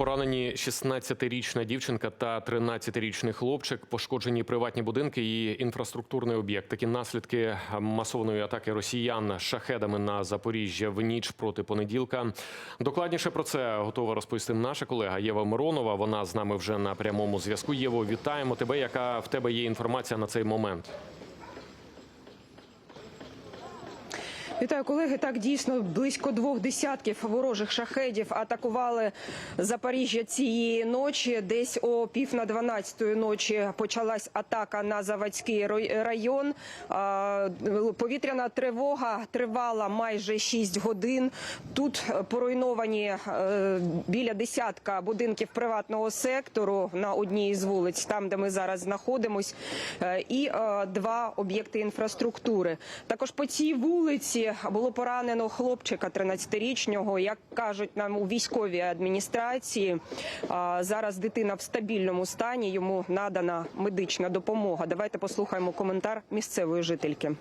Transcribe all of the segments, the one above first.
Поранені 16-річна дівчинка та 13-річний хлопчик, пошкоджені приватні будинки і інфраструктурний об'єкт. Такі наслідки масованої атаки росіян шахедами на Запоріжжя в ніч проти понеділка. Докладніше про це готова розповісти наша колега Єва Миронова. Вона з нами вже на прямому зв'язку. Єво, вітаємо тебе. Яка в тебе є інформація на цей момент? Вітаю, колеги. Так дійсно близько двох десятків ворожих шахедів атакували Запоріжжя цієї ночі. Десь о пів на дванадцятої ночі почалась атака на Заводський район. Повітряна тривога тривала майже 6 годин. Тут поруйновані е, біля десятка будинків приватного сектору на одній із вулиць, там де ми зараз знаходимось, е, і е, два об'єкти інфраструктури. Також по цій вулиці було поранено хлопчика 13-річного. Як кажуть нам у військовій адміністрації, зараз дитина в стабільному стані. Йому надана медична допомога. Давайте послухаємо коментар місцевої жительки.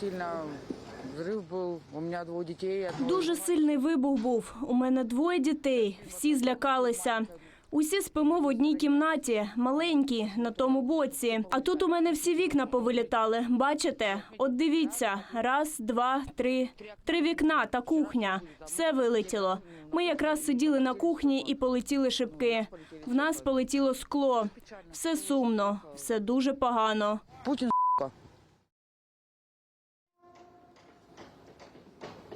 Сильно взрыв был. У меня двое детей. одного Дуже сильний вибух був. У мене двоє дітей. Всі злякалися. Усі спимо в одній кімнаті, маленькі, на тому боці. А тут у мене всі вікна повилітали. Бачите? От дивіться: раз, два, три. Три вікна та кухня. Все вилетіло. Ми якраз сиділи на кухні і полетіли шибки. В нас полетіло скло. Все сумно, все дуже погано. Путин с**ка.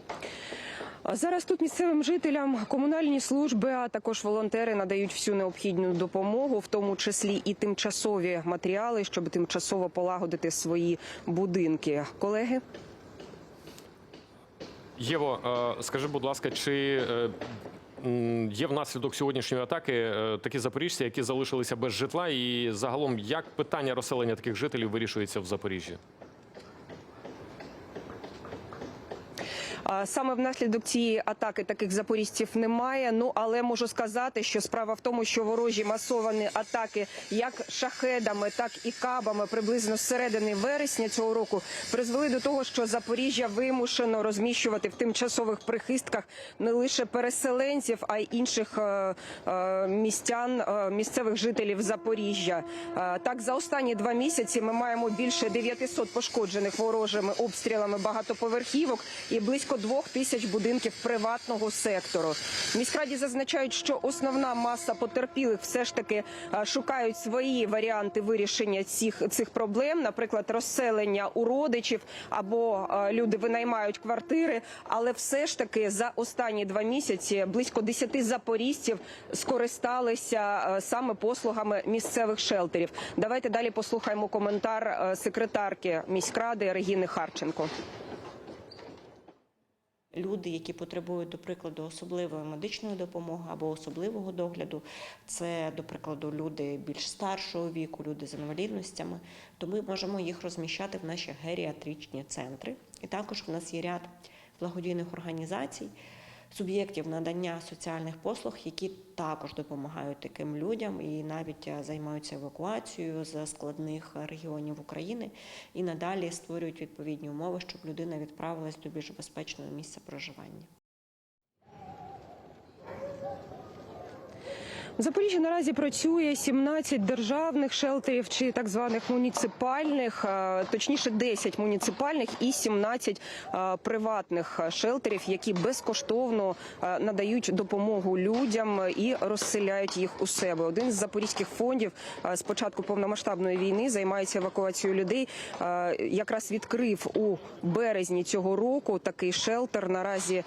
А Зараз тут місцевим жителям комунальні служби, а також волонтери надають всю необхідну допомогу, в тому числі і тимчасові матеріали, щоб тимчасово полагодити свої будинки. Колеги. Єво, е, скажи, будь ласка, чи е, є внаслідок сьогоднішньої атаки е, такі запоріжці, які залишилися без житла, і загалом як питання розселення таких жителів вирішується в Запоріжжі? Саме внаслідок цієї атаки таких запорізців немає. Ну але можу сказати, що справа в тому, що ворожі масовані атаки, як шахедами, так і кабами, приблизно з середини вересня цього року, призвели до того, що Запоріжжя вимушено розміщувати в тимчасових прихистках не лише переселенців, а й інших е, е, містян, е, місцевих жителів Запоріжжя. Так, за останні два місяці ми маємо більше 900 пошкоджених ворожими обстрілами багатоповерхівок і близько двох тисяч будинків приватного сектору. Міськраді зазначають, що основна маса потерпілих все ж таки е, шукають свої варіанти вирішення цих, цих проблем, наприклад, розселення у родичів або е, люди винаймають квартири. Але все ж таки за останні два місяці близько 10 запорізців скористалися е, саме послугами місцевих шелтерів. Давайте далі послухаємо коментар секретарки міськради Регіни Харченко. Люди, які потребують, до прикладу, особливої медичної допомоги або особливого догляду, це, до прикладу, люди більш старшого віку, люди з інвалідностями, то ми можемо їх розміщати в наші геріатричні центри. І також в нас є ряд благодійних організацій, суб'єктів надання соціальних послуг, які також допомагають таким людям і навіть е, займаються евакуацією з складних регіонів України і надалі створюють відповідні умови, щоб людина відправилась до більш безпечного місця проживання. В Запоріжжі наразі працює 17 державних шелтерів чи так званих муніципальних, е, точніше 10 муніципальних і 17 е, приватних шелтерів, які безкоштовно е, надають допомогу людям і розселяють їх у себе. Один з запорізьких фондів з початку повномасштабної війни займається евакуацією людей. Якраз відкрив у березні цього року такий шелтер. Наразі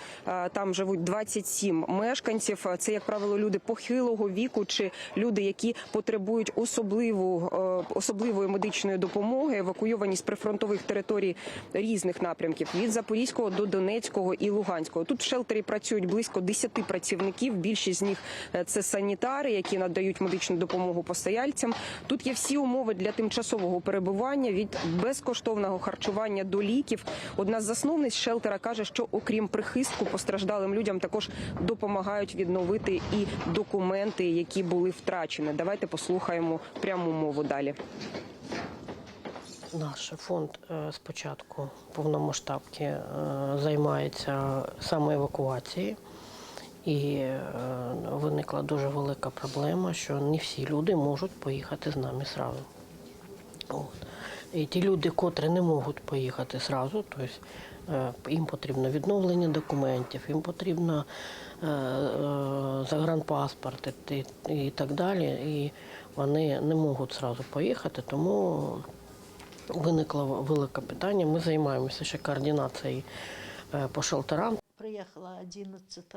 там живуть 27 мешканців. Це, як правило, люди похилого віку чи люди, які потребують особливу е, особливої медичної допомоги, евакуйовані з прифронтових територій різних напрямків від Запорізького до Донецького і Луганського. Тут в шелтері працюють близько 10 працівників. Більшість з них е, це санітари, які надають медичну допомогу постояльцям. Тут є всі умови для тимчасового перебування від безкоштовного харчування до ліків. Одна з засновниць шелтера каже, що окрім прихистку постраждалим людям також допомагають відновити і документи, людей, які були втрачені. Давайте послухаємо пряму мову далі. Наш фонд е, спочатку повномасштабки е, займається саме евакуацією. І е, виникла дуже велика проблема, що не всі люди можуть поїхати з нами зразу. От. І ті люди, котрі не можуть поїхати зразу, тобто їм потрібно відновлення документів, їм потрібно е, е, загранпаспорт і, так далі. І вони не можуть зразу поїхати, тому виникло велике питання. Ми займаємося ще координацією е, по шелтерам. Приїхала 11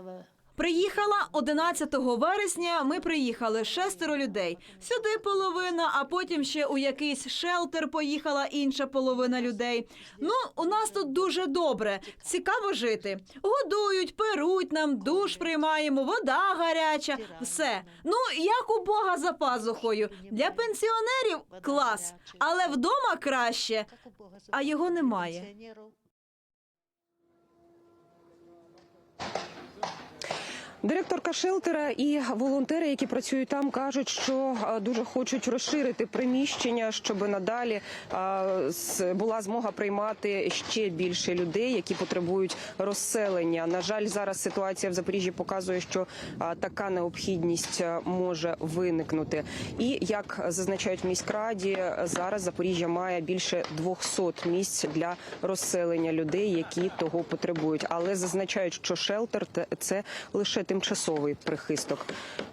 Приїхала 11 вересня. Ми приїхали шестеро людей. Сюди половина, а потім ще у якийсь шелтер поїхала інша половина людей. Ну, у нас тут дуже добре. Цікаво жити. Годують, перуть нам, душ приймаємо, вода гаряча. Все. Ну як у Бога за пазухою. Для пенсіонерів клас, але вдома краще. А його немає. Директорка шелтера і волонтери, які працюють там, кажуть, що е, дуже хочуть розширити приміщення, щоб надалі е, була змога приймати ще більше людей, які потребують розселення. На жаль, зараз ситуація в Запоріжжі показує, що е, така необхідність може виникнути. І як зазначають в міськраді, зараз Запоріжжя має більше 200 місць для розселення людей, які того потребують. Але зазначають, що шелтер це лише тимчасовий прихисток.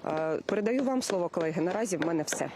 Е, Передаю вам слово, колеги. Наразі в мене все.